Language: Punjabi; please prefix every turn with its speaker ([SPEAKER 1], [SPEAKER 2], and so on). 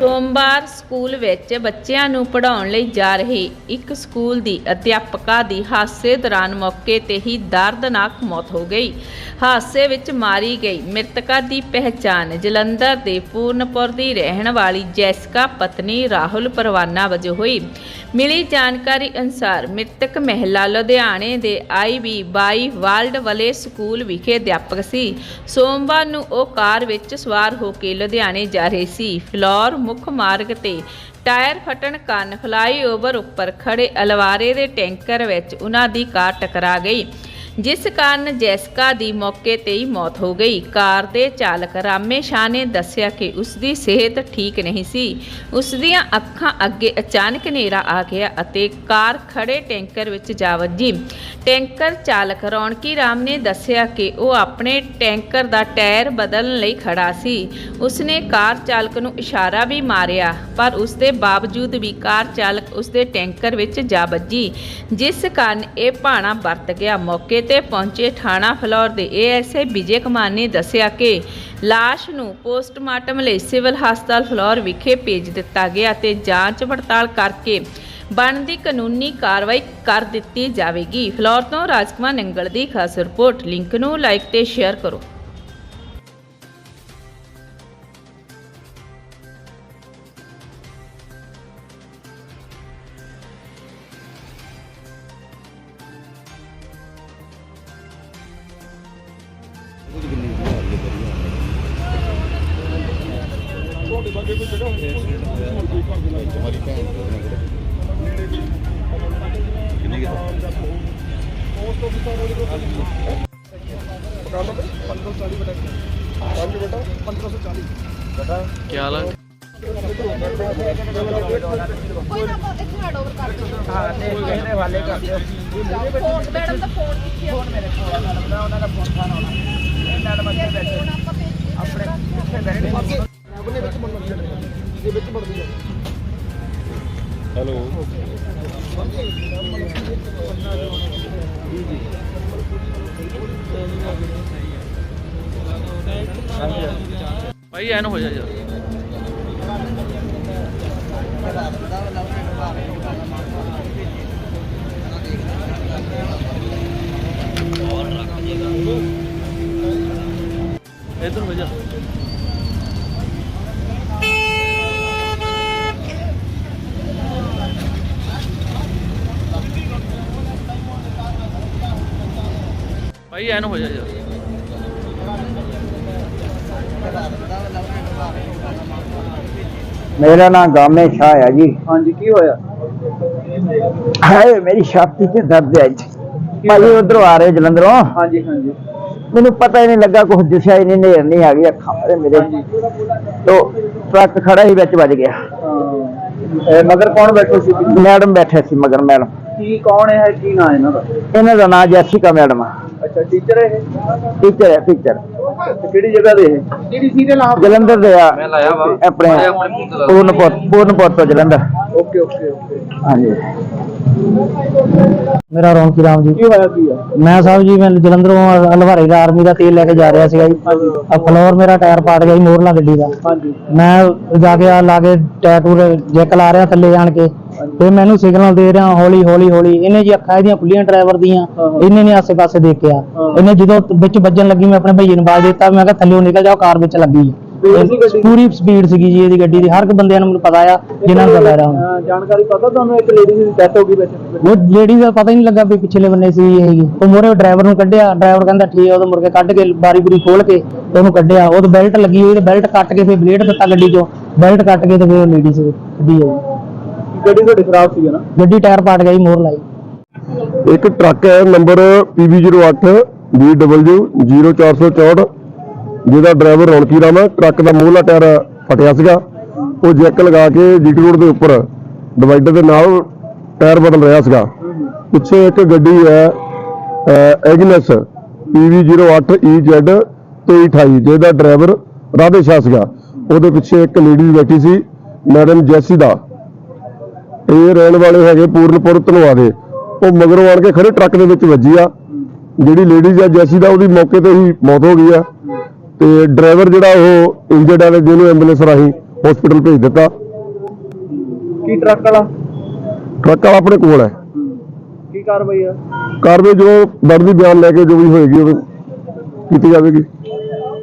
[SPEAKER 1] ਸੋਮਵਾਰ ਸਕੂਲ ਵਿੱਚ ਬੱਚਿਆਂ ਨੂੰ ਪੜ੍ਹਾਉਣ ਲਈ ਜਾ ਰਹੇ ਇੱਕ ਸਕੂਲ ਦੀ ਅਧਿਆਪਕਾ ਦੀ ਹਾਦਸੇ ਦੌਰਾਨ ਮੌਕੇ ਤੇ ਹੀ ਦਰਦਨਾਕ ਮੌਤ ਹੋ ਗਈ। ਹਾਦਸੇ ਵਿੱਚ ਮਾਰੀ ਗਈ ਮ੍ਰਿਤਕਾ ਦੀ ਪਹਿਚਾਣ ਜਲੰਧਰ ਦੇ ਪੂਰਨਪੁਰ ਦੀ ਰਹਿਣ ਵਾਲੀ ਜੈਸਿਕਾ ਪਤਨੀ ਰਾਹੁਲ ਪਰਵਾਨਾ ਵਜੋਂ ਹੋਈ। ਮਿਲੀ ਜਾਣਕਾਰੀ ਅਨੁਸਾਰ ਮ੍ਰਿਤਕ ਮਹਿਲਾ ਲੁਧਿਆਣੇ ਦੇ ਆਈਬੀ 22 ਵਰਲਡ ਵਾਲੇ ਸਕੂਲ ਵਿਖੇ ਅਧਿਆਪਕ ਸੀ। ਸੋਮਵਾਰ ਨੂੰ ਉਹ ਕਾਰ ਵਿੱਚ ਸਵਾਰ ਹੋ ਕੇ ਲੁਧਿਆਣੇ ਜਾ ਰਹੀ ਸੀ। ਫਲੋਰ ਮੁੱਖ ਮਾਰਗ ਤੇ ਟਾਇਰ ਫਟਣ ਕਾਰਨ ਫਲਾਈਓਵਰ ਉੱਪਰ ਖੜੇ ਅਲਵਾਰੇ ਦੇ ਟੈਂਕਰ ਵਿੱਚ ਉਹਨਾਂ ਦੀ ਕਾਰ ਟਕਰਾ ਗਈ। ਜਿਸ ਕਾਰਨ ਜੈਸਿਕਾ ਦੀ ਮੌਕੇ ਤੇ ਹੀ ਮੌਤ ਹੋ ਗਈ। ਕਾਰ ਦੇ ਚਾਲਕ ਰਾਮੇ ਸ਼ਾਹ ਨੇ ਦੱਸਿਆ ਕਿ ਉਸ ਦੀ ਸਿਹਤ ਠੀਕ ਨਹੀਂ ਸੀ। ਉਸ ਦੀਆਂ ਅੱਖਾਂ ਅੱਗੇ ਅਚਾਨਕ ਹਨੇਰਾ ਆ ਗਿਆ ਅਤੇ ਕਾਰ ਖੜੇ ਟੈਂਕਰ ਵਿੱਚ ਜਾ ਵੱਜੀ। ਟੈਂਕਰ ਚਾਲਕ ਰੌਣਕੀ ਰਾਮ ਨੇ ਦੱਸਿਆ ਕਿ ਉਹ ਆਪਣੇ ਟੈਂਕਰ ਦਾ ਟਾਇਰ ਬਦਲਣ ਲਈ ਖੜਾ ਸੀ। ਉਸਨੇ ਕਾਰ ਚਾਲਕ ਨੂੰ ਇਸ਼ਾਰਾ ਵੀ ਮਾਰਿਆ, ਪਰ ਉਸ ਦੇ ਬਾਵਜੂਦ ਵੀ ਕਾਰ ਚਾਲਕ ਉਸ ਦੇ ਟੈਂਕਰ ਵਿੱਚ ਜਾ ਵੱਜੀ, ਜਿਸ ਕਾਰਨ ਇਹ ਭਾਣਾ ਵਰਤ ਗਿਆ। ਮੌਕੇ ਤੇ ਪਹੁੰਚੇ ਥਾਣਾ ਫਲੌਰ ਦੇ ਏਐਸਆਈ ਵਿਜੇ ਕੁਮਾਰ ਨੇ ਦੱਸਿਆ ਕਿ ਲਾਸ਼ ਨੂੰ ਪੋਸਟਮਾਰਟਮ ਲਈ ਸਿਵਲ ਹਸਪਤਾਲ ਫਲੌਰ ਵਿਖੇ ਭੇਜ ਦਿੱਤਾ ਗਿਆ ਤੇ ਜਾਂਚ ਪੜਤਾਲ ਕਰਕੇ ਬਣਦੀ ਕਾਨੂੰਨੀ ਕਾਰਵਾਈ ਕਰ ਦਿੱਤੀ ਜਾਵੇਗੀ। ਫਲੌਰ ਤੋਂ ਰਾਜਕੁਮਾਰ ਨੰਗਲ ਦੀ ਖਾਸ ਰਿਪੋਰਟ। ਲਿੰਕ ਨੂੰ ਲਾਈਕ ਤੇ ਸ਼ੇਅਰ ਕਰੋ।
[SPEAKER 2] ਤੁਹਾਡੀ ਭੈਣ ਤੋਂ? ਉਹਨਾਂ ਕੋਲ ਕਿੰਨੇ ਕਿਤਾ
[SPEAKER 3] ਕੀ ਹਾਲ ਹੈ?
[SPEAKER 4] ਕੋਈ ਨਾ ਬਹੁਤ ਇੱਥੇ ਹੈਡ ਓਵਰ ਕਰ ਦਿਓ। ਹਾਂ ਤੇ ਇਹਦੇ ਹਵਾਲੇ ਕਰ ਦਿਓ। ਫੋਨ ਮੈਡਮ ਦਾ ਫੋਨ ਕਿੱਥੇ ਫੋਨ ਮੇਰੇ ਕੋਲ ਮੈਡਮ ਦਾ ਉਹਨਾਂ ਦਾ ਫੋਨ ਖਾਣਾ ਇਹ ਮੈਡਮ ਅੱਗੇ ਬੈਠੇ। ਆਪਣੇ ਇੱਥੇ ਬੈਠੇ।
[SPEAKER 3] ਭਾਈ ਐਨ ਹੋ ਜਾ ਯਾਰ। ਇਧਰ ਹੋ ਜਾ। ਭਾਈ ਐਨ ਹੋ ਜਾ ਯਾਰ।
[SPEAKER 5] ਮੇਰਾ ਨਾਮ ਗਾਮੇ ਸ਼ਾਹ ਹੈ ਜੀ।
[SPEAKER 6] ਹਾਂਜੀ ਕੀ ਹੋਇਆ?
[SPEAKER 5] ਹਾਏ ਮੇਰੀ ਛਾਤੀ 'ਚ ਦਰਦ ਹੈ ਜੀ। ਭਾਜੀ ਉਧਰੋਂ ਆ ਰਹੇ ਜਲੰਧਰੋਂ?
[SPEAKER 6] ਹਾਂਜੀ ਹਾਂਜੀ।
[SPEAKER 5] ਮੈਨੂੰ ਪਤਾ ਹੀ ਨਹੀਂ ਲੱਗਾ ਕੁਝ ਦਿਸਿਆ ਹੀ ਨਹੀਂ ਨੇਰ ਨਹੀਂ ਆ ਗਈ ਅੱਖਾਂ ਮੇਰੇ ਮੇਰੇ। ਤੋ ਟਰੱਕ ਖੜਾ ਹੀ ਵਿੱਚ ਵੱਜ ਗਿਆ।
[SPEAKER 6] ਮਗਰ ਕੌਣ ਬੈਠੇ ਸੀ?
[SPEAKER 5] ਮੈਡਮ ਬੈਠੇ ਸੀ ਮਗਰ ਮੈਡਮ।
[SPEAKER 6] ਕੀ ਕੌਣ ਹੈ ਕੀ ਨਾਂ ਇਹਨਾਂ ਦਾ?
[SPEAKER 5] ਇਹਨਾਂ ਦਾ ਨਾਮ ਜੈਸਿਕਾ ਮੈਡਮ ਆ।
[SPEAKER 6] ਅੱਛਾ ਟੀਚਰ ਹੈ
[SPEAKER 5] ਟੀਚਰ ਹੈ
[SPEAKER 6] ਕਿਹੜੀ ਜਗ੍ਹਾ ਦੇ ਇਹ? ਕਿਹੜੀ ਸੀਰੀਅਲ ਆਪ
[SPEAKER 5] ਜਲੰਧਰ ਦੇ ਆ।
[SPEAKER 3] ਮੈਂ ਲਾਇਆ ਵਾ।
[SPEAKER 5] ਆਪਣੇ ਪੂਰਨਪੁਰ ਪੂਰਨਪੁਰ ਤੋਂ ਜਲੰਧਰ।
[SPEAKER 6] Okay okay okay.
[SPEAKER 5] ਹਾਂਜੀ। ਮੇਰਾ ਰੌਣਕੀ ਰਾਮ ਜੀ।
[SPEAKER 6] ਕੀ ਹੋਇਆ ਕੀ ਆ?
[SPEAKER 5] ਮੈਂ ਸਾਹਿਬ ਜੀ ਮੈਂ ਜਲੰਧਰੋਂ ਹਲਵਾਰੇ ਦਾ ਆਰਮੀ ਦਾ ਤੇਲ ਲੈ ਕੇ ਜਾ ਰਿਹਾ ਸੀਗਾ ਜੀ। ਆ ਫਲੋਰ ਮੇਰਾ ਟਾਇਰ ਪਾਟ ਗਿਆ ਜੀ ਮੋਰਲਾ ਗੱਡੀ ਦਾ।
[SPEAKER 6] ਹਾਂਜੀ।
[SPEAKER 5] ਮੈਂ ਜਾ ਕੇ ਆ ਲਾ ਕੇ ਟੈਟੂ ਜੈਕ ਲਾ ਰਿਹਾ ਥੱਲੇ ਜਾਣ ਕੇ। ਤੇ ਮੈਨੂੰ ਸਿਗਨਲ ਦੇ ਰਿਹਾ ਹੌਲੀ ਹੌਲੀ ਹੌਲੀ। ਇਹਨੇ ਜੀ ਅੱਖਾਂ ਇਹਦੀਆਂ ਖੁੱਲੀਆਂ ਡਰਾਈਵਰ ਦੀਆਂ। ਇਹਨੇ ਨੇ ਆਸੇ ਪਾਸੇ ਦੇਖਿਆ। ਇਹਨੇ ਜਦੋਂ ਵਿੱਚ ਵੱਜਣ ਲੱਗੀ ਮੈਂ ਆਪਣੇ ਭਈਏ ਨੂੰ ਬਾਜ ਦਿੱਤਾ ਮੈਂ ਕਿਹਾ ਥੱਲੇੋਂ ਨਿਕਲ ਜਾਓ ਕਾਰ ਵਿੱਚ ਲੱਗੀ
[SPEAKER 6] ਗੱਡੀ?
[SPEAKER 5] ਪੂਰੀ ਸਪੀਡ ਸੀਗੀ ਜੀ ਇਹਦੀ ਗੱਡੀ ਦੀ। ਹਰ ਇੱਕ ਬੰਦਿਆਂ ਨੂੰ ਮੈਨੂੰ ਪਤਾ ਆ ਜਿਨ੍ਹਾਂ ਨੂੰ ਪਤਾ ਆ।
[SPEAKER 6] ਅਹ ਜਾਣਕਾਰੀ ਪਤਾ ਤੁਹਾਨੂੰ ਇੱਕ ਲੇਡੀ ਦੀ ਡੈਥ ਹੋ ਗਈ ਵਿੱਚ?
[SPEAKER 5] ਉਹ ਲੇਡੀ ਦਾ ਪਤਾ ਹੀ ਨਹੀਂ ਲੱਗਾ ਵੀ ਪਿਛਲੇ ਬੰਨੇ ਸੀ ਇਹ ਹੈਗੀ ਉਹ ਮੋਰੇ ਡਰਾਈਵਰ ਨੂੰ ਕੱਢਿਆ। ਡਰਾਈਵਰ ਕਹਿੰਦਾ ਠੀਕ ਹੈ ਉਹ ਮੁੜ ਕੇ ਕੱਢ ਕੇ ਬਾਰੀ ਬੁਰੀ ਖੋਲ ਕੇ ਉਹਨੂੰ ਕੱਢਿਆ। ਉਹ ਬੈਲਟ ਲੱਗੀ ਹੋਈ ਤੇ ਬੈਲਟ ਕੱਟ ਕੇ ਫਿਰ ਬਲੇਡ ਦਿੱਤਾ ਗੱਡੀ ਚੋਂ। ਬੈਲਟ ਕੱਟ ਕੇ ਤੇ ਫਿਰ ਲੇਡੀ ਸੀ ਕੱਢੀ ਹੈ
[SPEAKER 6] ਗੱਡੀ ਤੁਹਾਡੀ ਖਰਾਬ ਸੀ ਨਾ?
[SPEAKER 5] ਗੱਡੀ ਟਾਇਰ ਪਾਟ ਗਿਆ ਜੀ ਮੋਰ ਲਾਈ।
[SPEAKER 7] ਇੱਕ ਟਰੱਕ ਹੈ ਨੰਬਰ PV08 BW0464 ਜਿਹਦਾ ਡਰਾਈਵਰ ਰੌਣਕੀ ਰਾਮ ਹੈ। ਟਰੱਕ ਦਾ ਮੂਹਰਲਾ ਟਾਇਰ ਫਟਿਆ ਸੀਗਾ। ਉਹ ਜੈਕ ਲਗਾ ਕੇ ਜੀਟੀ ਰੋਡ ਦੇ ਉੱਪਰ ਡਿਵਾਈਡਰ ਦੇ ਨਾਲ ਟਾਇਰ ਬਦਲ ਰਿਹਾ ਸੀਗਾ। ਪਿੱਛੇ ਇੱਕ ਗੱਡੀ ਹੈ ਐਗਨਸ PV08 EZ 2328 ਜਿਹਦਾ ਡਰਾਈਵਰ ਰਾਧੇ ਸ਼ਾਹ ਸੀਗਾ। ਉਹਦੇ ਪਿੱਛੇ ਇੱਕ ਲੇਡੀ ਬੈਠੀ ਸੀ ਮੈਡਮ ਜੈਸੀ ਦਾ। ਇਹ ਰਹਿਣ ਵਾਲੇ ਹੈਗੇ ਪੂਰਨਪੁਰ ਧਨਵਾ ਦੇ। ਉਹ ਮਗਰੋਂ ਆਣ ਕੇ ਖੜੇ ਟਰੱਕ ਦੇ ਵਿੱਚ ਵੱਜੀ ਆ। ਜਿਹੜੀ ਲੇਡੀਜ਼ ਆ ਜੈਸੀ ਦਾ ਉਹਦੀ ਮੌਕੇ ਤੇ ਹੀ ਮੌਤ ਹੋ ਗਈ ਆ। ਤੇ ਡਰਾਈਵਰ ਜਿਹੜਾ ਉਹ ਇੰਜਰਡ ਆ ਜਿਹਨੂੰ ਐਂਬੂਲੈਂਸ ਰਾਹੀਂ ਹਸਪੀਟਲ ਭੇਜ ਦਿੱਤਾ।
[SPEAKER 6] ਕੀ ਟਰੱਕ ਵਾਲਾ?
[SPEAKER 7] ਟਰੱਕ ਵਾਲਾ ਆਪਣੇ ਕੋਲ ਹੈ।
[SPEAKER 6] ਕੀ ਕਾਰਵਾਈ ਆ?
[SPEAKER 7] ਕਾਰਵਾਈ ਜੋ ਬਣਦੀ ਬਿਆਨ ਲੈ ਕੇ ਜੋ ਵੀ ਹੋਏਗੀ ਉਹ ਕੀਤੀ ਜਾਵੇਗੀ।